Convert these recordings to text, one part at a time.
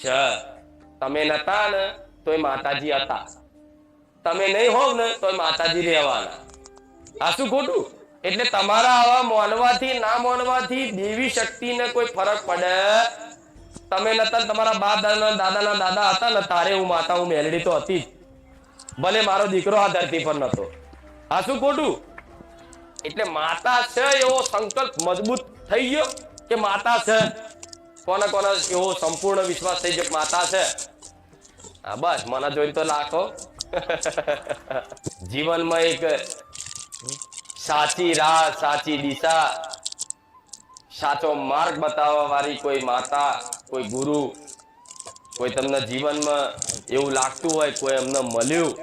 છ. તમે નતા ને તોય માતાજી હતા. તમે નહીં હોવ ને તો માતાજી રહેવાના. આ શું ખોટું? એટલે તમારા આવા માનવાથી, ના માનવાથી દેવી શક્તિને કોઈ ફરક પડે? તમે નતા ને તમારા બા દાદા દાદાના દાદા હતા ને તારે હું માતા, હું મેલડી તો હતી ભલે મારો દીકરો આ ધરતી પર નતો આ શું ખોટું? એટલે માતા છે એવો સંકલ્પ મજબૂત થઈ ગયો કે માતા છે? કોને કોને એવો સંપૂર્ણ વિશ્વાસ થઈ જાય માતા છે? હા બસ મને જોઈ તો લાખો. જીવનમાં એક સાચી રાહ સાચી દિશા સાચો માર્ગ બતાવવા વાળી કોઈ માતા કોઈ ગુરુ કોઈ તમને જીવનમાં એવું લાગતું હોય કોઈ એમને મળ્યું.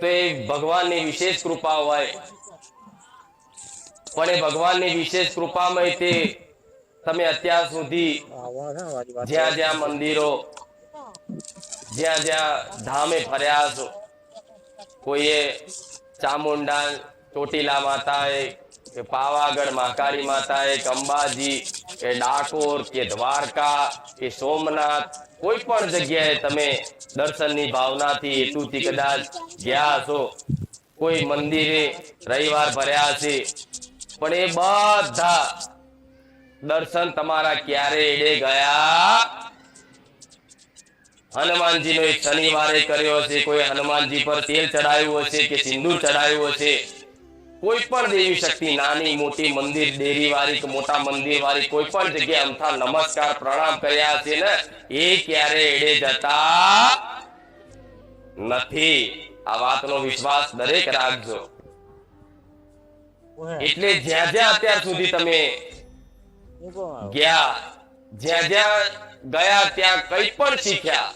તો એ ભગવાનની વિશેષ કૃપા હોય. પણ એ ભગવાનની વિશેષ કૃપામાં તે તમે અત્યાર સુધી જ્યાં જ્યાં મંદિરો, જ્યાં જ્યાં ધામે ફર્યા છો, કોઈએ ચામુંડા, ચોટીલા માતાએ, કે પાવાગઢ મહાકાળી માતાએ કે અંબાજી, કે ડાકોર, કે દ્વારકા, કે સોમનાથ, કોઈ પણ જગ્યાએ તમે દર્શનની ભાવનાથી હેતુથી કદાચ ગયા છો કોઈ મંદિરે રવિવાર ભર્યા છે, પણ એ બધા દર્શન તમારા ક્યારે એડે ગયા? હનુમાનજી નો શનિવારે કર્યો હશે કોઈ હનુમાનજી પર તેલ ચડાવ્યું હશે કે સિંદૂર ચડાવ્યું હશે? કોઈ પણ દેવી શક્તિ નાની મોટી મંદિર ડેરી વાળી કે મોટા મંદિર વાળી કોઈ પણ જગ્યાએ અમથા નમસ્કાર પ્રણામ કર્યા છે ને એ ક્યારે એડે જતા નથી? આ વાતનો વિશ્વાસ દરેક રાખજો. એટલે જ્યાં જ્યાં અત્યાર સુધી તમે ગયા. જ્યાં જ્યાં ગયા, ત્યાં કઈ પણ શીખ્યા.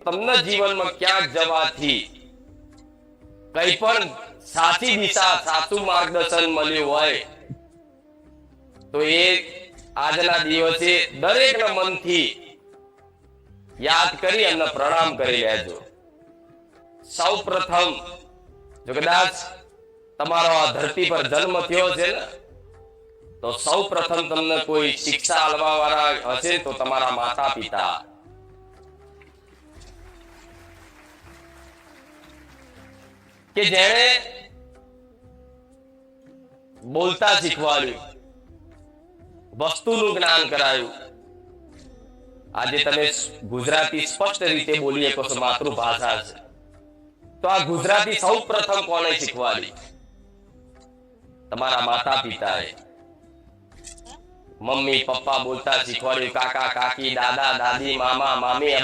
તમને જીવનમાં ક્યાંક જવાથી કઈ પણ સાચી દિશા, સાચું માર્ગદર્શન મળ્યું હોય, તો એ આજના દિવસે દરેકના મનથી યાદ કરી એમને પ્રણામ કરી લેજો. સૌ પ્રથમ જો કદાચ તમારો આ ધરતી પર જન્મ થયો છે ને તો સૌ પ્રથમ તમને કોઈ શિક્ષા આલવા વાળા હશે તો તમારા માતા પિતા કે જેણે બોલતા શીખવાડ્યું, વસ્તુનું જ્ઞાન કરાયું. આજે તમે ગુજરાતી સ્પષ્ટ રીતે બોલી શકો છો માતૃભાષા છે. તો આ ગુજરાતી સૌ પ્રથમ કોને શીખવાડી? તમારા માતા પિતાએ મમ્મી પપ્પા બોલતા શીખવાડ્યું કાકા કાકી દાદા દાદી મામા મામી